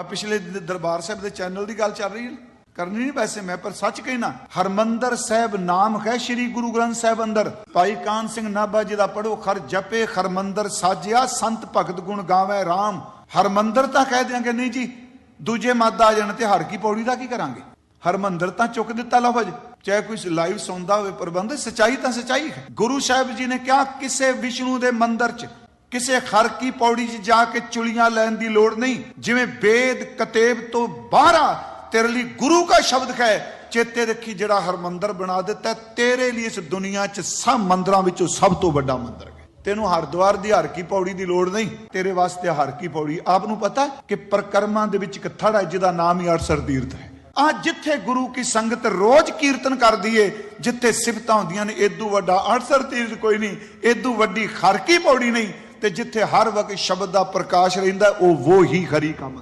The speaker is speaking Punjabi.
ਆ ਪਿਛਲੇ ਦਰਬਾਰ ਸਾਹਿਬ ਦੇ ਚੈਨਲ ਦੀ ਗੱਲ ਚੱਲ ਰਹੀ ਹੈ। ਕਰਨੀ ਨਹੀਂ ਵੈਸੇ ਮੈਂ, ਪਰ ਸੱਚ ਕਹਿਣਾ, ਹਰਮੰਦਰ ਸਾਹਿਬ ਨਾਮ ਹੈ ਸ੍ਰੀ ਗੁਰੂ ਗ੍ਰੰਥ ਸਾਹਿਬ ਅੰਦਰ। ਭਾਈ ਕਾਨ ਸਿੰਘ ਨਾਭਾ ਜੀ ਦਾ ਪੜੋ ਖਰ ਜਪੇ, ਹਰਮੰਦਰ ਸਾਜਿਆ, ਸੰਤ ਭਗਤ ਗੁਣ ਗਾਵੇ RAM ਹਰਮੰਦਰ ਤਾਂ ਕਹਿ ਦਿਆਂਗੇ, ਨਹੀਂ ਜੀ, ਦੂਜੇ ਮੱਦ ਆ ਜਾਣ ਤੇ ਹਰ ਕੀ ਪੌੜੀ ਦਾ ਕੀ ਕਰਾਂਗੇ? ਹਰਮੰਦਰ ਤਾਂ ਚੁੱਕ ਦਿੱਤਾ ਲਫ਼ਜ਼ ਚਾਹੇ ਕੋਈ ਲਾਈਵ ਸੁਣਦਾ ਹੋਵੇ ਪ੍ਰਬੰਧ ਸਚਾਈ ਤਾਂ ਸਚਾਈ ਹੈ। ਗੁਰੂ ਸਾਹਿਬ ਜੀ ਨੇ ਕਿਹਾ, ਕਿਸੇ ਵਿਸ਼ਨੂੰ ਦੇ ਮੰਦਰ 'ਚ ਕਿਸੇ ਹਰ ਕੀ ਪੌੜੀ 'ਚ ਜਾ ਕੇ ਚੁਲੀਆਂ ਲੈਣ ਦੀ ਲੋੜ ਨਹੀਂ। ਜਿਵੇਂ ਵੇਦ ਕਤੇਬ ਤੋਂ ਬਾਹਰਾ ਤੇਰੇ ਲਈ ਗੁਰੂ ਦਾ ਸ਼ਬਦ ਹੈ, ਚੇਤੇ ਰੱਖੀ ਜਿਹੜਾ ਹਰਮੰਦਰ ਬਣਾ ਦਿੱਤਾ ਤੇਰੇ ਲਈ ਇਸ ਦੁਨੀਆ 'ਚ ਸਭ ਮੰਦਰਾਂ ਵਿੱਚੋਂ ਸਭ ਤੋਂ ਵੱਡਾ ਮੰਦਰ ਹੈ। ਤੈਨੂੰ ਹਰਦੁਆਰ ਦੀ ਹਰ ਕੀ ਪੌੜੀ ਦੀ ਲੋੜ ਨਹੀਂ। ਤੇਰੇ ਵਾਸਤੇ ਹਰ ਕੀ ਪੌੜੀ ਆਪ ਨੂੰ ਪਤਾ ਕਿ ਪ੍ਰਕਰਮਾਂ ਦੇ ਵਿੱਚ ਇੱਕ ਥੜ ਹੈ, ਜਿਹਦਾ ਨਾਮ ਹੀ ਅਰਸਰ ਤੀਰਥ ਹੈ। ਆ ਜਿੱਥੇ ਗੁਰੂ ਕੀ ਸੰਗਤ ਰੋਜ਼ ਕੀਰਤਨ ਕਰਦੀ ਏ, ਜਿੱਥੇ ਸਿਫਤਾਂ ਹੁੰਦੀਆਂ ਨੇ, ਏਦੂ ਵੱਡਾ ਅਰਸਰ ਤੀਰਥ ਕੋਈ ਨਹੀਂ, ਏਦੂ ਵੱਡੀ ਹਰ ਕੀ ਪੌੜੀ ਨਹੀਂ। ਤੇ ਜਿੱਥੇ ਹਰ ਵਕਤ ਸ਼ਬਦ ਦਾ ਪ੍ਰਕਾਸ਼ ਰਹਿੰਦਾ ਉਹ ਵੋ ਹੀ ਖਰੀ ਕੰਮ